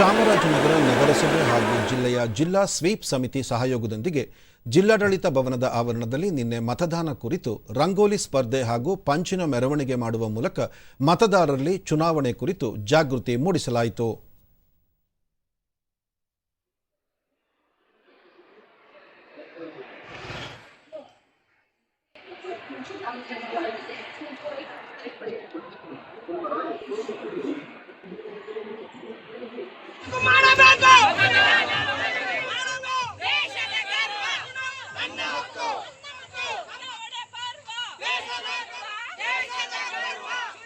ಚಾಮರಾಜನಗರ ನಗರಸಭೆ ಹಾಗೂ ಜಿಲ್ಲೆಯ ಜಿಲ್ಲಾ ಸ್ವೀಪ್ ಸಮಿತಿ ಸಹಯೋಗದೊಂದಿಗೆ ಜಿಲ್ಲಾಡಳಿತ ಭವನದ ಆವರಣದಲ್ಲಿ ನಿನ್ನೆ ಮತದಾನ ಕುರಿತು ರಂಗೋಲಿ ಸ್ಪರ್ಧೆ ಹಾಗೂ ಪಂಚಿನ ಮೆರವಣಿಗೆ ಮಾಡುವ ಮೂಲಕ ಮತದಾರರಲ್ಲಿ ಚುನಾವಣೆ ಕುರಿತು ಜಾಗೃತಿ ಮೂಡಿಸಲಾಯಿತು.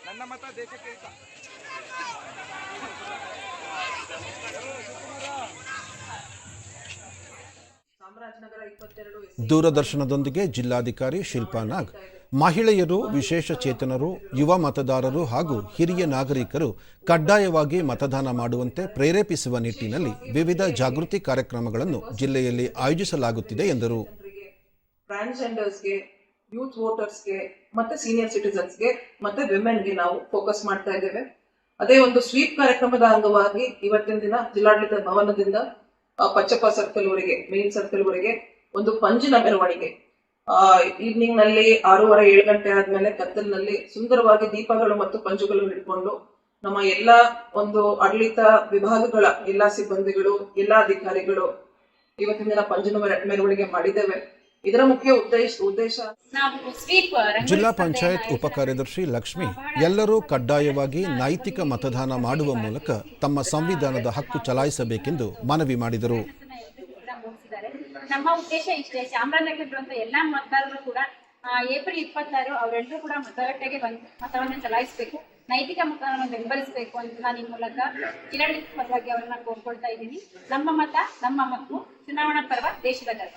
ನನ್ನ ಮತ ದೇಶಕ್ಕೆ ದೂರದರ್ಶನದೊಂದಿಗೆ ಜಿಲ್ಲಾಧಿಕಾರಿ ಶಿಲ್ಪಾ ನಾಗ್. ಮಹಿಳೆಯರು, ವಿಶೇಷ ಚೇತನರು, ಯುವ ಮತದಾರರು ಹಾಗೂ ಹಿರಿಯ ನಾಗರಿಕರು ಕಡ್ಡಾಯವಾಗಿ ಮತದಾನ ಮಾಡುವಂತೆ ಪ್ರೇರೇಪಿಸುವ ನಿಟ್ಟಿನಲ್ಲಿ ವಿವಿಧ ಜಾಗೃತಿ ಕಾರ್ಯಕ್ರಮಗಳನ್ನು ಜಿಲ್ಲೆಯಲ್ಲಿ ಆಯೋಜಿಸಲಾಗುತ್ತಿದೆ ಎಂದರು. ಟ್ರಾನ್ಸ್ಜೆಂಡರ್ಸ್ಗೆ ಯೂತ್ ವೋಟರ್ಸ್ಗೆ ಮತ್ತೆ ಸೀನಿಯರ್ ಸಿಟಿಸನ್ಸ್ಗೆ ಮತ್ತೆ ವಿಮೆನ್ಗೆ ನಾವು ಫೋಕಸ್ ಮಾಡ್ತಾ ಇದ್ದೇವೆ. ಅದೇ ಒಂದು ಸ್ವೀಪ್ ಕಾರ್ಯಕ್ರಮದ ಅಂಗವಾಗಿ ಇವತ್ತಿನ ದಿನ ಜಿಲ್ಲಾಡಳಿತ ಭವನದಿಂದ ಆ, ಪಚ್ಚಪ್ಪ ಸರ್ಕಲ್ ವರೆಗೆ ಮೇನ್ ಸರ್ಕಲ್ ವರೆಗೆ ಒಂದು ಪಂಜಿನ ಮೆರವಣಿಗೆ. ಈವ್ನಿಂಗ್ನಲ್ಲಿ ಆರೂವರೆ ಏಳು ಗಂಟೆ ಆದ್ಮೇಲೆ ಕತ್ತಲಿನಲ್ಲಿ ಸುಂದರವಾಗಿ ದೀಪಗಳು ಮತ್ತು ಪಂಜುಗಳು ಹಿಡ್ಕೊಂಡು ನಮ್ಮ ಎಲ್ಲಾ ಒಂದು ಆಡಳಿತ ವಿಭಾಗಗಳ ಎಲ್ಲಾ ಸಿಬ್ಬಂದಿಗಳು ಎಲ್ಲಾ ಅಧಿಕಾರಿಗಳು ಇವತ್ತಿನ ದಿನ ಪಂಜಿನ ಮೆರ- ಮೆರವಣಿಗೆ ಮಾಡಿದ್ದೇವೆ. ಇದರ ಮುಖ್ಯ ಉದ್ದೇಶ ಉದ್ದೇಶ? ಜಿಲ್ಲಾ ಪಂಚಾಯತ್ ಉಪ ಕಾರ್ಯದರ್ಶಿ ಲಕ್ಷ್ಮಿ ಎಲ್ಲರೂ ಕಡ್ಡಾಯವಾಗಿ ನೈತಿಕ ಮತದಾನ ಮಾಡುವ ಮೂಲಕ ತಮ್ಮ ಸಂವಿಧಾನದ ಹಕ್ಕು ಚಲಾಯಿಸಬೇಕೆಂದು ಮನವಿ ಮಾಡಿದರು. ನಮ್ಮ ಉದ್ದೇಶ ಇಷ್ಟೇ. ಚಾಮರಾಜನಗರ ಎಲ್ಲಾ ಮತದಾರರು ಕೂಡ ಏಪ್ರಿಲ್ ಇಪ್ಪತ್ತಾರು ಅವರೆಲ್ಲರೂ ಕೂಡ ಮತಗಟ್ಟೆಗೆ ಬಂದು ಮತವನ್ನು ಚಲಾಯಿಸಬೇಕು. ನೈತಿಕ ಮತವನ್ನು ಬೆಂಬಲಿಸಬೇಕು ಅಂತ ನಾನು ಈ ಮೂಲಕ ಜಿಲ್ಲಾಡಳಿತ ಪರವಾಗಿ ಅವರನ್ನ ಕೋರ್ಕೊಳ್ತಾ ಇದ್ದೀನಿ. ನಮ್ಮ ಮತ ನಮ್ಮ ಮಕ್ಕಳು ಚುನಾವಣಾ ಪರ್ವ ದೇಶದ ಗರ್ವ.